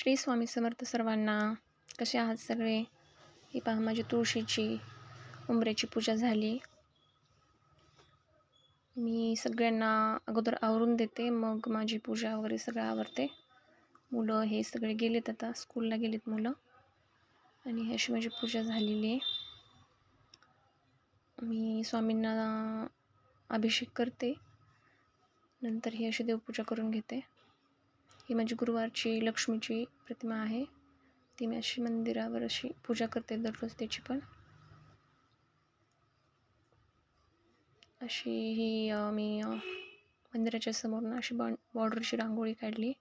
श्री स्वामी समर्थ सर्वांना कसे आहात सगळे? ही पहा माझी तुळशीची उंबऱ्याची पूजा झाली. मी सगळ्यांना अगोदर आवरून देते मग माझी पूजा वगैरे सगळं आवरते. मुलं हे सगळे गेलेत आता स्कूलला गेलेत मुलं. आणि ही अशी माझी पूजा झालेली आहे. मी स्वामींना अभिषेक करते. नंतर ही अशी देवपूजा करून घेते. ही माझी गुरुवारची लक्ष्मीची प्रतिमा आहे. ती मी अशी मंदिरावर अशी पूजा करते दररोज त्याची पण. अशी ही मी मंदिराच्या समोर अशी बॉ बॉर्डरची रांगोळी काढली.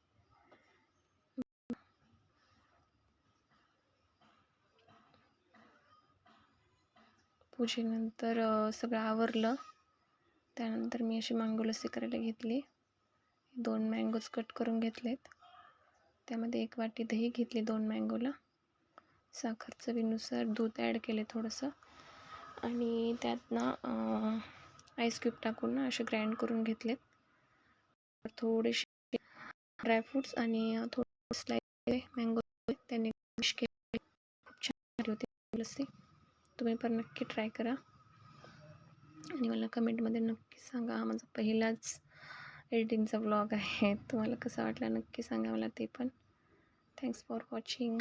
पूजेनंतर सगळं आवरलं. त्यानंतर मी अशी मांगुलस्सी करायला घेतली. दोन मँगोज कट करून घेतलेत. त्यामध्ये एक वाटी दही घेतली दोन मँगोला साखर चवीनुसार दूध ॲड केले थोडंसं. आणि त्यात ना आईस क्यूब टाकून ना असे ग्राइंड करून घेतलेत. थोडेसे ड्रायफ्रूट्स आणि थोडे स्लाईस मँगो त्यांनी मिक्स केले. खूप छान झाली होती. लस्सी तुम्ही पण नक्की ट्राय करा. आणि मला कमेंटमध्ये नक्की सांगा. माझा पहिलाच एडिटिंगचा व्लॉग आहे. तुम्हाला कसा वाटला नक्की सांगा मला ते पण. Thanks for watching